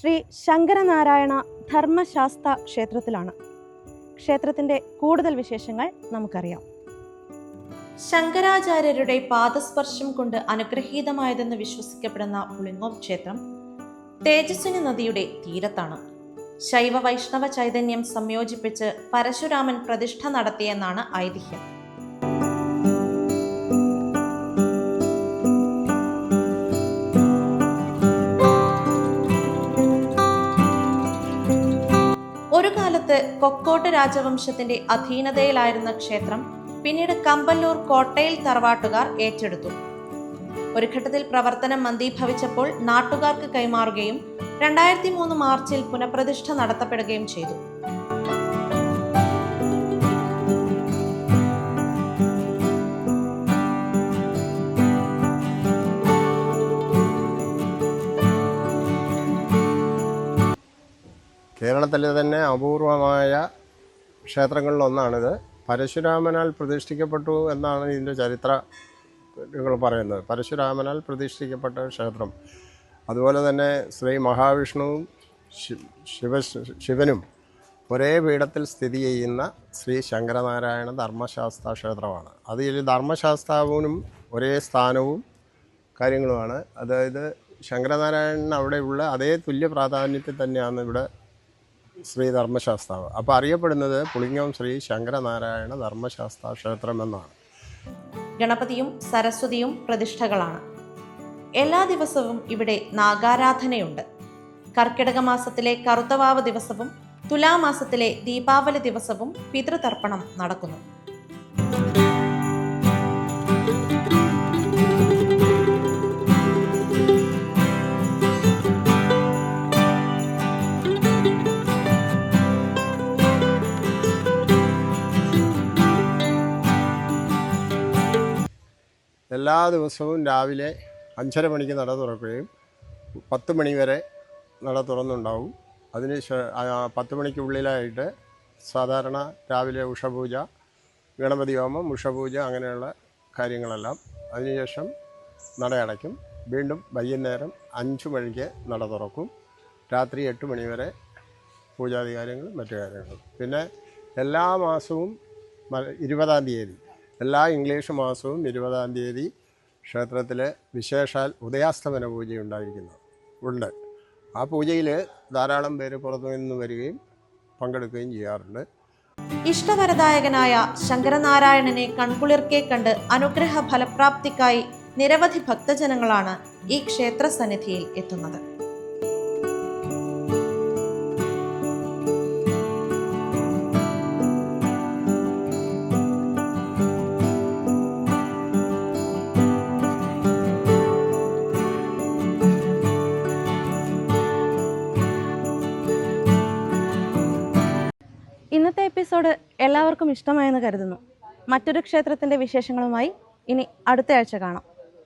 ശ്രീ ശങ്കരനാരായണ ധർമ്മശാസ്ത ക്ഷേത്രത്തിലാണ്. ക്ഷേത്രത്തിന്റെ കൂടുതൽ വിശേഷങ്ങൾ നമുക്കറിയാം. ശങ്കരാചാര്യരുടെ പാദസ്പർശം കൊണ്ട് അനുഗ്രഹീതമായതെന്ന് വിശ്വസിക്കപ്പെടുന്ന പുളിങ്ങോം ക്ഷേത്രം തേജസ്വിനി നദിയുടെ തീരത്താണ്. ശൈവ വൈഷ്ണവ ചൈതന്യം സംയോജിപ്പിച്ച് പരശുരാമൻ പ്രതിഷ്ഠ നടത്തിയെന്നാണ് ഐതിഹ്യം. ഒരു കാലത്ത് കൊക്കോട്ട് രാജവംശത്തിന്റെ അധീനതയിലായിരുന്ന ക്ഷേത്രം പിന്നീട് കമ്പല്ലൂർ കോട്ടയിൽ തറവാട്ടുകാർ ഏറ്റെടുത്തു. ഒരു ഘട്ടത്തിൽ പ്രവർത്തനം മന്ദീഭവിച്ചപ്പോൾ നാട്ടുകാർക്ക് കൈമാറുകയും രണ്ടായിരത്തി മൂന്ന് മാർച്ചിൽ പുനഃപ്രതിഷ്ഠ നടത്തപ്പെടുകയും ചെയ്തു. കേരളത്തിലെ തന്നെ അപൂർവമായ ക്ഷേത്രങ്ങളിലൊന്നാണിത്. പരശുരാമനാൽ പ്രതിഷ്ഠിക്കപ്പെട്ടു എന്നാണ് ഇതിന്റെ ചരിത്രങ്ങൾ പറയുന്നത്. പരശുരാമനാൽ പ്രതിഷ്ഠിക്കപ്പെട്ട ക്ഷേത്രം. അതുപോലെ തന്നെ ശ്രീ മഹാവിഷ്ണുവും ശിവ ശിവനും ഒരേ പീഠത്തിൽ സ്ഥിതി ചെയ്യുന്ന ശ്രീ ശങ്കരനാരായണ ധർമ്മശാസ്ത്ര ക്ഷേത്രമാണ്. അതിൽ ധർമ്മശാസ്താവിനും ഒരേ സ്ഥാനവും കാര്യങ്ങളുമാണ്. അതായത് ശങ്കരനാരായണൻ അവിടെയുള്ള അതേ തുല്യ പ്രാധാന്യത്തിൽ തന്നെയാണ് ഇവിടെ ശ്രീ ധർമ്മശാസ്താവ് അപ്പോൾ അറിയപ്പെടുന്നത് പുളിങ്ങം ശ്രീ ശങ്കരനാരായണ ധർമ്മശാസ്ത്ര ക്ഷേത്രം എന്നാണ്. ഗണപതിയും സരസ്വതിയും പ്രതിഷ്ഠകളാണ്. എല്ലാ ദിവസവും ഇവിടെ നാഗാരാധനയുണ്ട്. കർക്കിടക മാസത്തിലെ കറുത്തവാവ് ദിവസവും തുലാമാസത്തിലെ ദീപാവലി ദിവസവും പിതൃതർപ്പണം നടക്കുന്നു. എല്ലാ ദിവസവും രാവിലെ അഞ്ചര മണിക്ക് നട തുറക്കുകയും പത്ത് മണി വരെ നട തുറന്നുണ്ടാവും. അതിന് പത്ത് മണിക്കുള്ളിലായിട്ട് സാധാരണ രാവിലെ ഉഷപൂജ ഗണപതി ഹോമം ഉഷപൂജ അങ്ങനെയുള്ള കാര്യങ്ങളെല്ലാം അതിനുശേഷം നട അടയ്ക്കും. വീണ്ടും വൈകുന്നേരം അഞ്ച് മണിക്ക് നട തുറക്കും. രാത്രി എട്ട് മണി വരെ പൂജാതി കാര്യങ്ങളും മറ്റു കാര്യങ്ങളും. പിന്നെ എല്ലാ മാസവും ഇരുപതാം തീയതി എല്ലാ ഇംഗ്ലീഷ് മാസവും ഇരുപതാം തീയതി ക്ഷേത്രത്തിൽ വിശേഷാൽ ഉദയാസ്തമന പൂജയുണ്ടായിരിക്കുന്നു ഉണ്ട്. ആ പൂജയിൽ ധാരാളം പേര് പുറത്തു നിന്ന് വരികയും പങ്കെടുക്കുകയും ചെയ്യാറുണ്ട്. ഇഷ്ടവരദായകനായ ശങ്കരനാരായണനെ കൺകുളിർക്കെ കണ്ട് അനുഗ്രഹ ഫലപ്രാപ്തിക്കായി നിരവധി ഭക്തജനങ്ങളാണ് ഈ ക്ഷേത്ര സന്നിധിയിൽ എത്തുന്നത്. ഇന്നത്തെ എപ്പിസോഡ് എല്ലാവർക്കും ഇഷ്ടമായെന്ന് കരുതുന്നു. മറ്റൊരു ക്ഷേത്രത്തിന്റെ വിശേഷങ്ങളുമായി ഇനി അടുത്ത ആഴ്ച കാണാം.